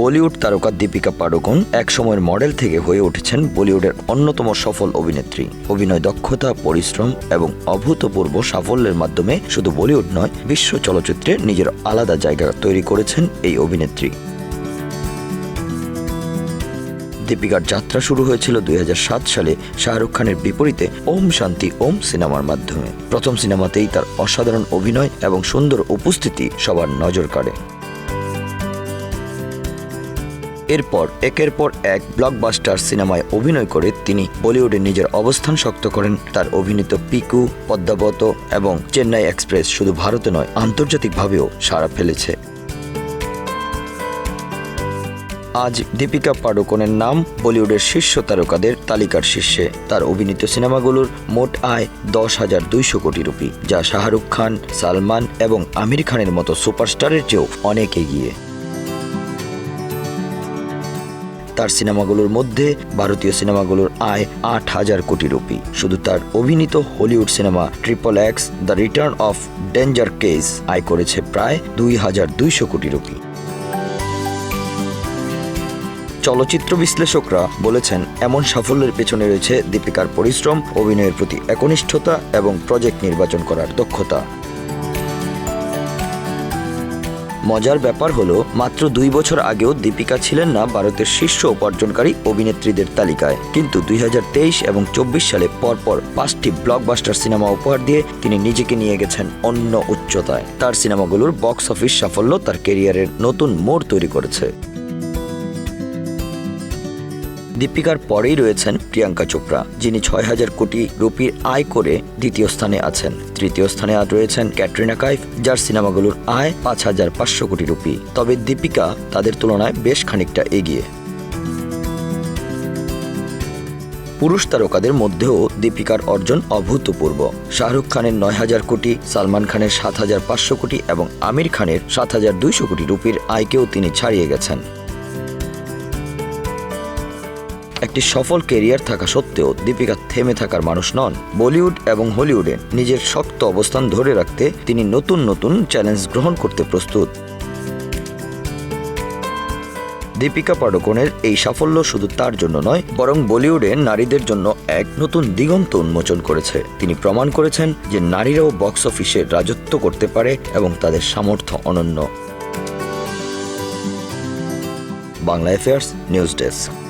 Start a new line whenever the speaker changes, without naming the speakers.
বলিউড তারকা দীপিকা পাডুকোন এক সময়ের মডেল থেকে হয়ে উঠেছেন বলিউডের অন্যতম সফল অভিনেত্রী। অভিনয় দক্ষতা, পরিশ্রম এবং অভূতপূর্ব সাফল্যের মাধ্যমে শুধু বলিউড নয়, বিশ্ব চলচ্চিত্রে নিজের আলাদা জায়গা তৈরি করেছেন এই অভিনেত্রী। দীপিকার যাত্রা শুরু হয়েছিল দুই হাজার সাত সালে শাহরুখ খানের বিপরীতে ওম শান্তি, ওম সিনেমার মাধ্যমে। প্রথম সিনেমাতেই তার অসাধারণ অভিনয় এবং সুন্দর উপস্থিতি সবার নজর কাড়ে। এরপর একের পর এক ব্লকবাস্টার সিনেমায় অভিনয় করে তিনি বলিউডে নিজের অবস্থান শক্ত করেন। তার অভিনীত পিকু, পদ্মাবত এবং চেন্নাই এক্সপ্রেস শুধু ভারতে নয়, আন্তর্জাতিকভাবেও সাড়া ফেলেছে। আজ দীপিকা পাডুকোনের নাম বলিউডের শীর্ষ তারকাদের তালিকার শীর্ষে। তার অভিনীত সিনেমাগুলোর মোট আয় দশ হাজার দুইশো কোটি রুপি, যা শাহরুখ খান, সালমান এবং আমির খানের মতো সুপারস্টারের চেয়েও অনেক এগিয়ে। তার সিনেমাগুলোর মধ্যে ভারতীয় সিনেমাগুলোর আয় আট হাজার কোটি রুপি। শুধু তার অভিনীত Hollywood cinema triple X, the return of danger Cage, আয় করেছে প্রায় দুই হাজার দুইশো কোটি রুপি। চলচ্চিত্র বিশ্লেষকরা বলেছেন, এমন সাফল্যের পেছনে রয়েছে দীপিকার পরিশ্রম, অভিনয়ের প্রতি একনিষ্ঠতা এবং প্রজেক্ট নির্বাচন করার দক্ষতা। মজার ব্যাপার হলো, মাত্র দুই বছর আগেও দীপিকা ছিলেন না ভারতের শীর্ষ উপার্জনকারী অভিনেত্রীদের তালিকায়। কিন্তু দুই হাজার তেইশ এবং চব্বিশ সালে পরপর পাঁচটি ব্লকবাস্টার সিনেমা উপহার দিয়ে তিনি নিজেকে নিয়ে গেছেন অন্য উচ্চতায়। তার সিনেমাগুলোর বক্স অফিস সাফল্য তার কেরিয়ারের নতুন মোড় তৈরি করেছে। দীপিকার পরেই রয়েছেন প্রিয়াঙ্কা চোপড়া, যিনি ছয় হাজার কোটি রুপির আয় করে দ্বিতীয় স্থানে আছেন। তৃতীয় স্থানে আর রয়েছেন ক্যাটরিনা কাইফ, যার সিনেমাগুলোর আয় পাঁচ হাজার পাঁচশো কোটি রুপি। তবে দীপিকা তাদের তুলনায় বেশ খানিকটা এগিয়ে। পুরুষ তারকাদের মধ্যেও দীপিকার অর্জন অভূতপূর্ব। শাহরুখ খানের নয় হাজার কোটি, সালমান খানের সাত হাজার পাঁচশো কোটি এবং আমির খানের সাত হাজার দুইশো কোটি রুপির আয়কেও তিনি ছাড়িয়ে গেছেন। একটি সফল কেরিয়ার থাকা সত্ত্বেও দীপিকা থেমে থাকার মানুষ নন। বলিউড এবং হলিউডে নিজের শক্ত অবস্থান ধরে রাখতে তিনি নতুন নতুন চ্যালেঞ্জ গ্রহণ করতে প্রস্তুত। দীপিকা পাডুকোনের এই সাফল্য শুধু তার জন্য নয়, বরং বলিউডে নারীদের জন্য এক নতুন দিগন্ত উন্মোচন করেছে। তিনি প্রমাণ করেছেন যে নারীরাও বক্স অফিসে রাজত্ব করতে পারে এবং তাদের সামর্থ্য অনন্য। Bangla affairs news desk.